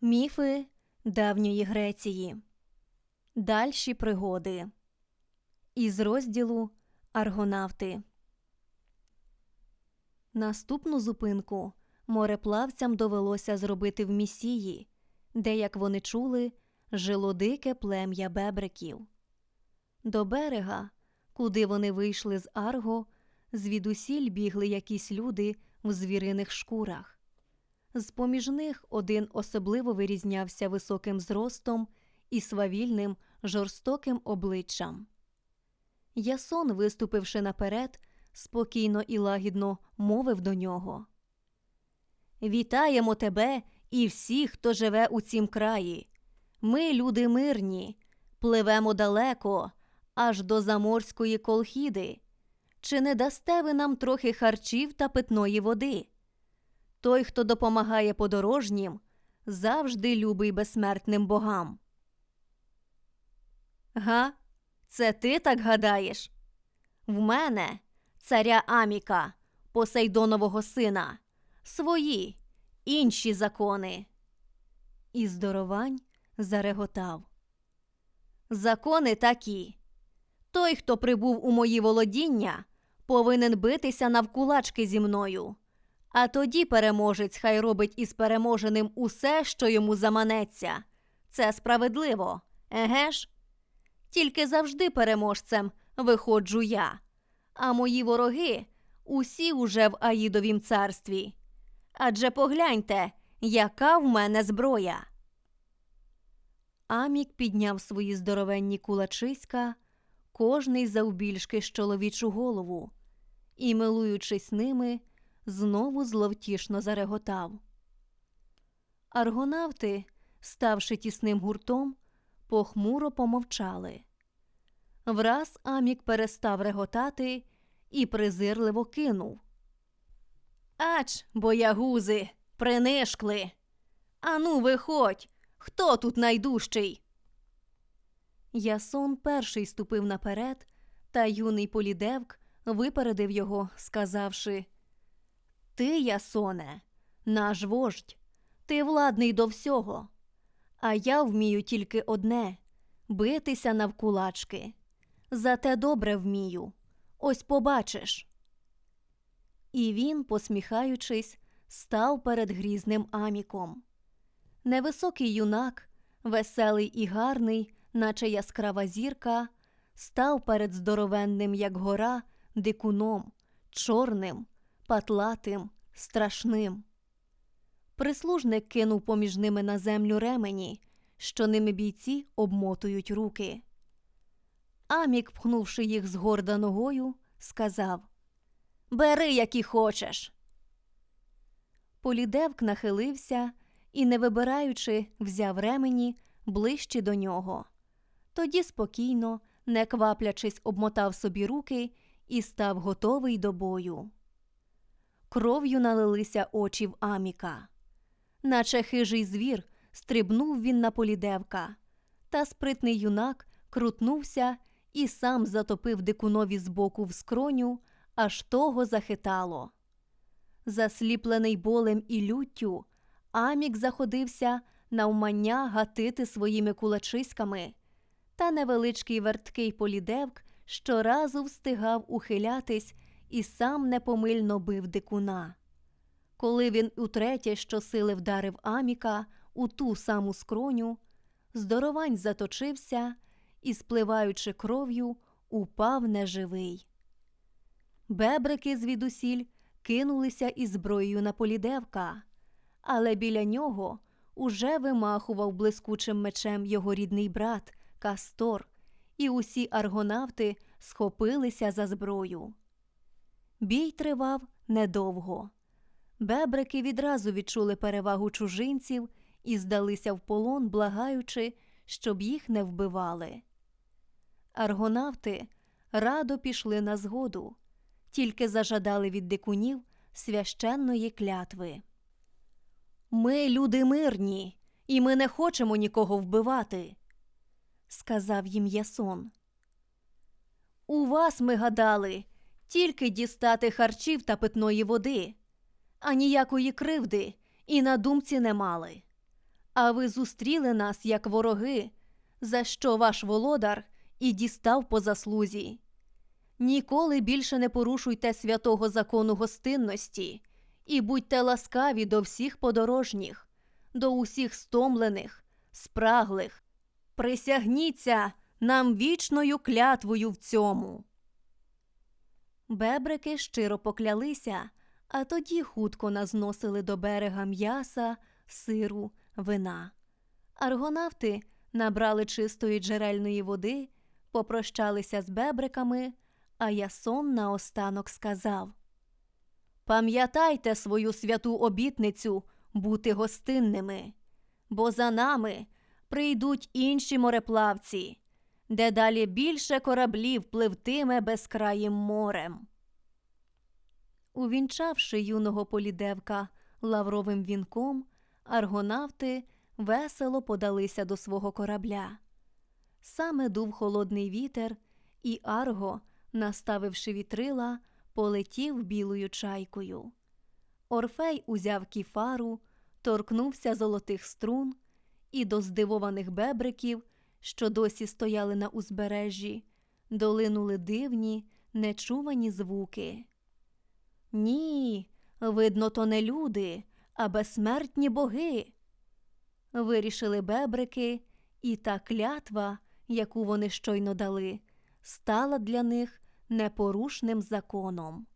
Міфи давньої Греції. Дальші пригоди. Із розділу Аргонавти. Наступну зупинку мореплавцям довелося зробити в місії, де, як вони чули, жило дике плем'я бебриків. До берега, куди вони вийшли з Арго, звідусіль бігли якісь люди в звіриних шкурах. З поміж них один особливо вирізнявся високим зростом і свавільним жорстоким обличчям. Ясон, виступивши наперед, спокійно і лагідно мовив до нього Вітаємо тебе і всіх, хто живе у цім краї. Ми, люди мирні, пливемо далеко, аж до заморської колхіди. Чи не дасте ви нам трохи харчів та питної води? Той, хто допомагає подорожнім, завжди любий безсмертним богам. Га, це ти так гадаєш? В мене, царя Аміка, Посейдонового сина, свої, інші закони. І здоровань зареготав. Закони такі. Той, хто прибув у мої володіння, повинен битися навкулачки зі мною. А тоді переможець хай робить із переможеним усе, що йому заманеться. Це справедливо, еге ж? Тільки завжди переможцем виходжу я, а мої вороги усі уже в Аїдовім царстві. Адже погляньте, яка в мене зброя. Амік підняв свої здоровенні кулачиська, кожний завбільшки з чоловічу голову, і, милуючись ними, знову зловтішно зареготав. Аргонавти, ставши тісним гуртом, похмуро помовчали. Враз Амік перестав реготати і презирливо кинув. Ач, боягузи, принишкли. Ану, виходь, хто тут найдужчий? Ясон перший ступив наперед, та юний полідевк випередив його, сказавши Ти, Ясоне, наш вождь, ти владний до всього, а я вмію тільки одне битися навкулачки. Зате добре вмію. Ось побачиш. І він, посміхаючись, став перед грізним аміком. Невисокий юнак, веселий і гарний, наче яскрава зірка, став перед здоровенним, як гора, дикуном, чорним, патлатим, страшним. Прислужник кинув поміж ними на землю ремені, що ними бійці обмотують руки. Амік, пхнувши їх згорда ногою, сказав Бери, які хочеш. Полідевк нахилився і, не вибираючи, взяв ремені ближче до нього. Тоді спокійно, не кваплячись, обмотав собі руки і став готовий до бою. Кров'ю налилися очі в Аміка. Наче хижий звір, стрибнув він на полідевка, та спритний юнак крутнувся і сам затопив дикунові збоку в скроню, аж того захитало. Засліплений болем і люттю, Амік заходився навмання гатити своїми кулачиськами, та невеличкий верткий полідевк щоразу встигав ухилятись і сам непомильно бив дикуна. Коли він утретє щосили вдарив Аміка у ту саму скроню, здоровань заточився і, спливаючи кров'ю, упав неживий. Бебрики звідусіль кинулися із зброєю на полідевка, але біля нього уже вимахував блискучим мечем його рідний брат Кастор, і усі аргонавти схопилися за зброю. Бій тривав недовго. Бебрики відразу відчули перевагу чужинців і здалися в полон, благаючи, щоб їх не вбивали. Аргонавти радо пішли на згоду, тільки зажадали від дикунів священної клятви. Ми люди мирні, і ми не хочемо нікого вбивати, сказав їм Ясон. У вас ми гадали тільки дістати харчів та питної води, а ніякої кривди і на думці не мали. А ви зустріли нас, як вороги, за що ваш володар і дістав по заслузі. Ніколи більше не порушуйте святого закону гостинності і будьте ласкаві до всіх подорожніх, до усіх стомлених, спраглих. Присягніться нам вічною клятвою в цьому. Бебрики щиро поклялися, а тоді хутко назносили до берега м'яса, сиру, вина. Аргонавти набрали чистої джерельної води, попрощалися з бебриками, а Ясон наостанок сказав Пам'ятайте свою святу обітницю бути гостинними, бо за нами прийдуть інші мореплавці, де далі більше кораблів пливтиме безкраїм морем. Увінчавши юного полідевка лавровим вінком, аргонавти весело подалися до свого корабля. Саме дув холодний вітер, і Арго, наставивши вітрила, полетів білою чайкою. Орфей узяв кіфару, торкнувся золотих струн, і до здивованих бебриків, що досі стояли на узбережжі, долинули дивні, нечувані звуки. Ні, видно, то не люди, а безсмертні боги. Вирішили бебрики, і та клятва, яку вони щойно дали, стала для них непорушним законом.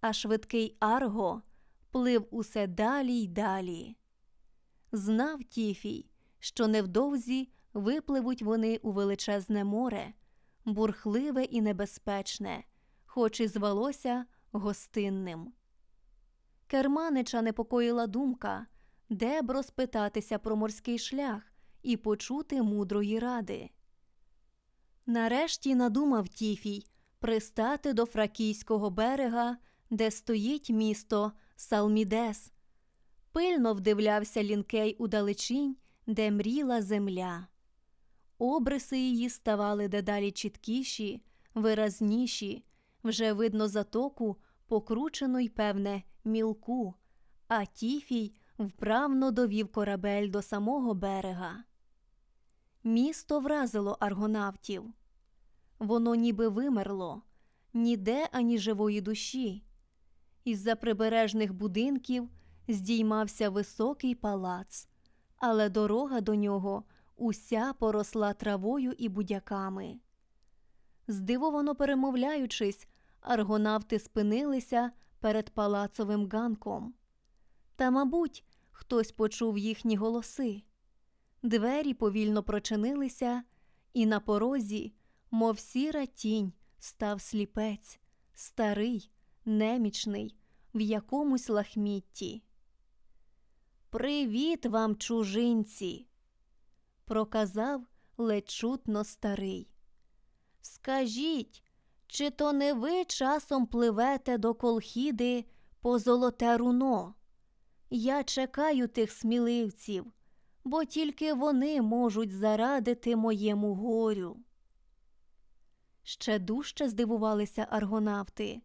А швидкий Арго плив усе далі й далі. Знав Тіфій, що невдовзі випливуть вони у величезне море, бурхливе і небезпечне, хоч і звалося гостинним. Керманича непокоїла думка, де б розпитатися про морський шлях і почути мудрої ради. Нарешті надумав Тіфій пристати до фракійського берега, де стоїть місто Салмідес. Пильно вдивлявся лінкей у далечінь, де мріла земля. Обриси її ставали дедалі чіткіші, виразніші, вже видно затоку, покручену й певне, мілку, а Тіфій вправно довів корабель до самого берега. Місто вразило аргонавтів. Воно ніби вимерло, ніде ані живої душі. Із-за прибережних будинків здіймався високий палац, але дорога до нього уся поросла травою і будяками. Здивовано перемовляючись, аргонавти спинилися перед палацовим ганком. Та, мабуть, хтось почув їхні голоси. Двері повільно прочинилися, і на порозі, мов сіра тінь, став сліпець, старий, немічний, в якомусь лахмітті. Привіт вам, чужинці, проказав ледь чутно старий. Скажіть, чи то не ви часом пливете до колхіди по золоте руно? Я чекаю тих сміливців, бо тільки вони можуть зарадити моєму горю. Ще дужче здивувалися аргонавти,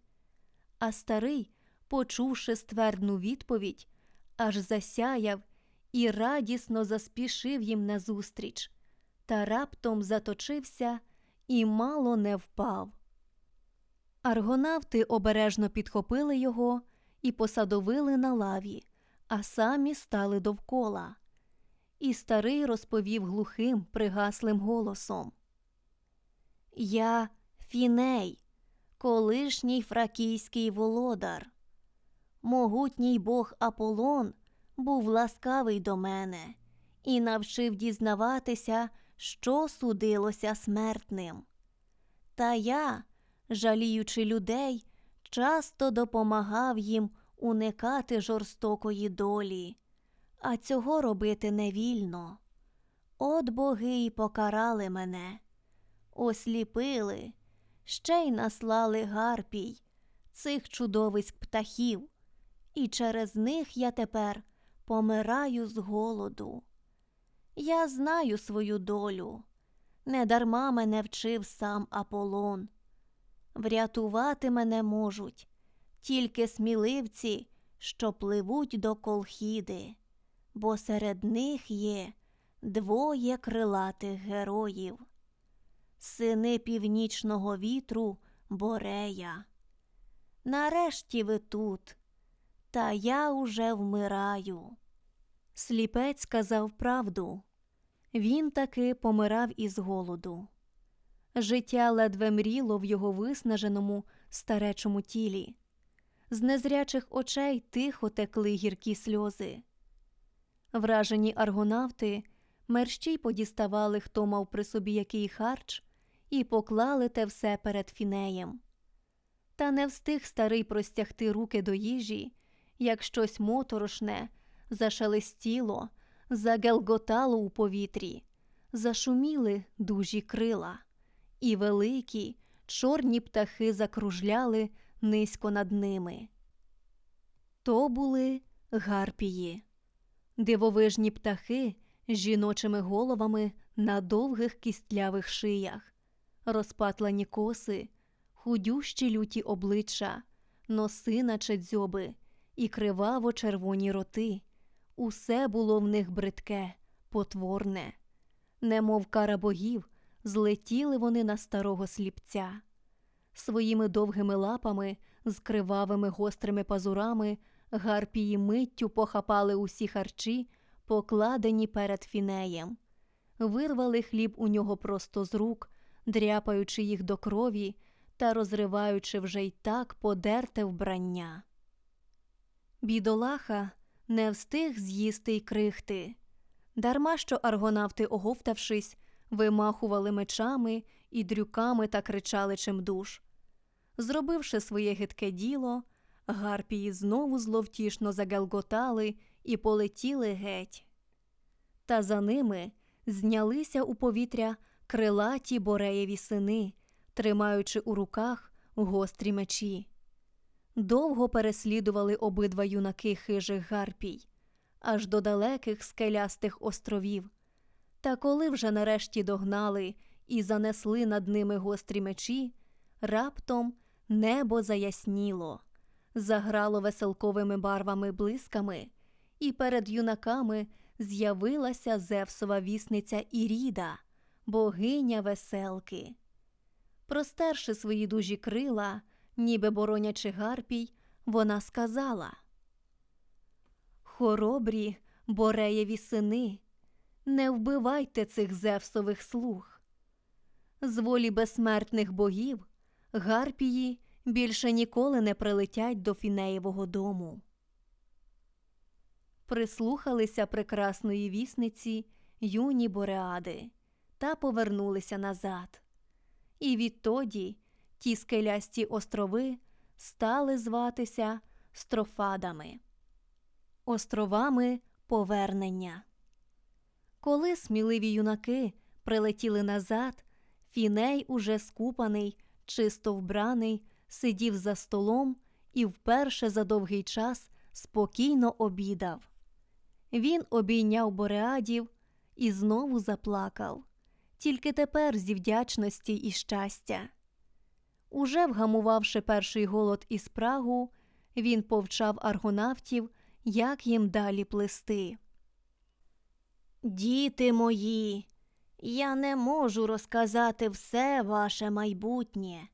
а старий, почувши ствердну відповідь, аж засяяв і радісно заспішив їм назустріч, та раптом заточився і мало не впав. Аргонавти обережно підхопили його і посадовили на лаві, а самі стали довкола. І старий розповів глухим, пригаслим голосом. Я Фіней, колишній фракійський володар. Могутній бог Аполлон був ласкавий до мене і навчив дізнаватися, що судилося смертним. Та я, жаліючи людей, часто допомагав їм уникати жорстокої долі, а цього робити не вільно. От боги й покарали мене, осліпили, ще й наслали гарпій, цих чудовиськ птахів, і через них я тепер помираю з голоду. Я знаю свою долю, недарма мене вчив сам Аполлон. Врятувати мене можуть тільки сміливці, що пливуть до колхіди, бо серед них є двоє крилатих героїв, сини північного вітру Борея. Нарешті ви тут, та я уже вмираю. Сліпець сказав правду. Він таки помирав із голоду. Життя ледве мріло в його виснаженому старечому тілі. З незрячих очей тихо текли гіркі сльози. Вражені аргонавти мерщій подіставали, хто мав при собі який харч, і поклали те все перед фінеєм. Та не встиг старий простягти руки до їжі, як щось моторошне зашелестіло, загелготало у повітрі, зашуміли дужі крила, і великі чорні птахи закружляли низько над ними. То були гарпії, дивовижні птахи з жіночими головами на довгих кістлявих шиях, розпатлані коси, худющі люті обличчя, носи наче дзьоби і криваво червоні роти. Усе було в них бридке, потворне, немов кара богів, злетіли вони на старого сліпця. Своїми довгими лапами, з кривавими гострими пазурами, гарпії миттю похапали усі харчі, покладені перед фінеєм, вирвали хліб у нього просто з рук, дряпаючи їх до крові та розриваючи вже й так подерте вбрання. Бідолаха не встиг з'їсти й крихти. Дарма що аргонавти, оговтавшись, вимахували мечами і дрюками та кричали чимдуж. Зробивши своє гидке діло, гарпії знову зловтішно загелготали і полетіли геть. Та за ними знялися у повітря крилаті бореєві сини, тримаючи у руках гострі мечі. Довго переслідували обидва юнаки хижих гарпій, аж до далеких скелястих островів. Та коли вже нарешті догнали і занесли над ними гострі мечі, раптом небо заясніло, заграло веселковими барвами блисками, і перед юнаками з'явилася Зевсова вісниця Іріда, богиня веселки. Простерши свої дужі крила, ніби боронячи гарпій, вона сказала Хоробрі, бореєві сини, не вбивайте цих Зевсових слуг. З волі безсмертних богів гарпії більше ніколи не прилетять до Фінеєвого дому. Прислухалися прекрасної вісниці юні бореади та повернулися назад. І відтоді ті скелясті острови стали зватися строфадами, островами повернення. Коли сміливі юнаки прилетіли назад, фіней, уже скупаний, чисто вбраний, сидів за столом і вперше за довгий час спокійно обідав. Він обійняв бореадів і знову заплакав, тільки тепер зі вдячності і щастя. Уже вгамувавши перший голод і спрагу, він повчав аргонавтів, як їм далі плести. Діти мої, я не можу розказати все ваше майбутнє,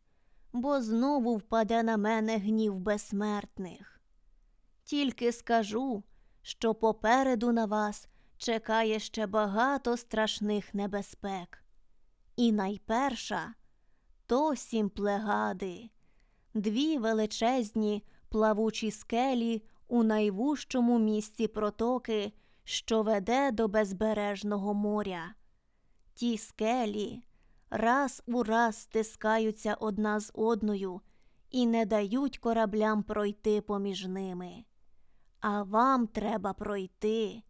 бо знову впаде на мене гнів безсмертних. Тільки скажу, що попереду на вас чекає ще багато страшних небезпек. І найперша сім плегади, дві величезні плавучі скелі у найвужчому місці протоки, що веде до безбережного моря. Ті скелі раз у раз стискаються одна з одною і не дають кораблям пройти поміж ними. А вам треба пройти,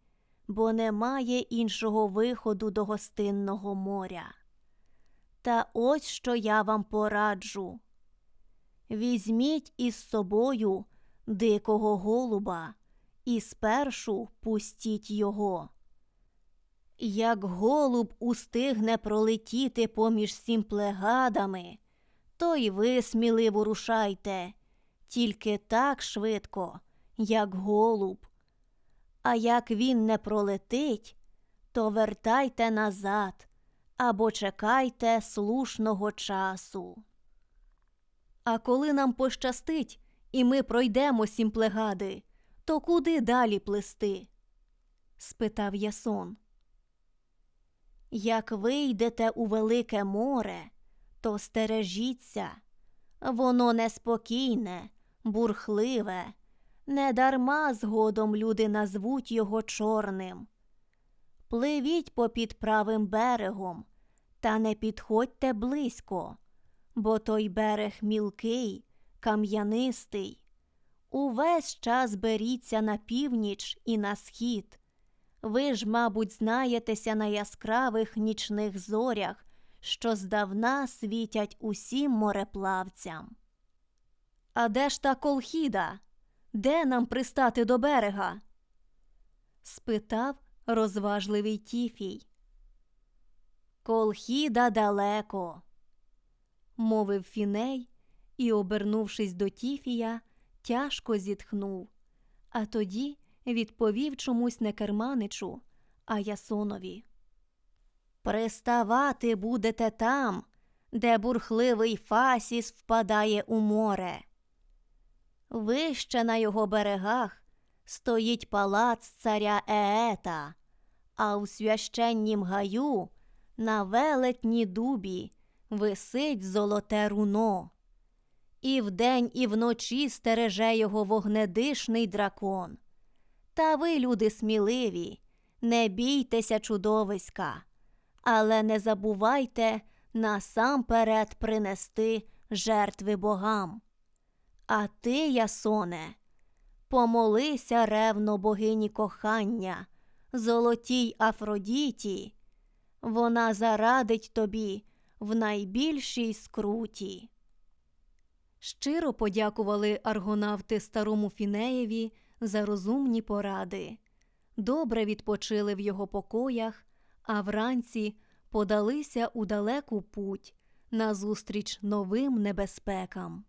бо немає іншого виходу до гостинного моря. Та ось що я вам пораджу. Візьміть із собою дикого голуба і спершу пустіть його. Як голуб устигне пролетіти поміж сім плегадами, то й ви сміливо рушайте, тільки так швидко, як голуб. А як він не пролетить, то вертайте назад або чекайте слушного часу. А коли нам пощастить, і ми пройдемо сім плегади, то куди далі плисти? спитав Ясон. Як вийдете у велике море, то стережіться, воно неспокійне, бурхливе, недарма згодом люди назвуть його чорним. Пливіть попід правим берегом, та не підходьте близько, бо той берег мілкий, кам'янистий. Увесь час беріться на північ і на схід. Ви ж, мабуть, знаєтеся на яскравих нічних зорях, що здавна світять усім мореплавцям. А де ж та колхіда? Де нам пристати до берега? спитав розважливий Тіфій. Колхіда далеко, мовив Фіней і, обернувшись до Тіфія, тяжко зітхнув, а тоді відповів чомусь не керманичу, а Ясонові. Приставати будете там, де бурхливий Фасіс впадає у море. Вище на його берегах стоїть палац царя Еета, а у священнім гаю на велетні дубі висить золоте руно. І вдень, і вночі стереже його вогнедишний дракон. Та ви, люди сміливі, не бійтеся чудовиська, але не забувайте насамперед принести жертви богам. А ти, Ясоне, помолися ревно богині кохання, золотій Афродіті, вона зарадить тобі в найбільшій скруті. Щиро подякували аргонавти старому Фінеєві за розумні поради. Добре відпочили в його покоях, а вранці подалися у далеку путь назустріч новим небезпекам.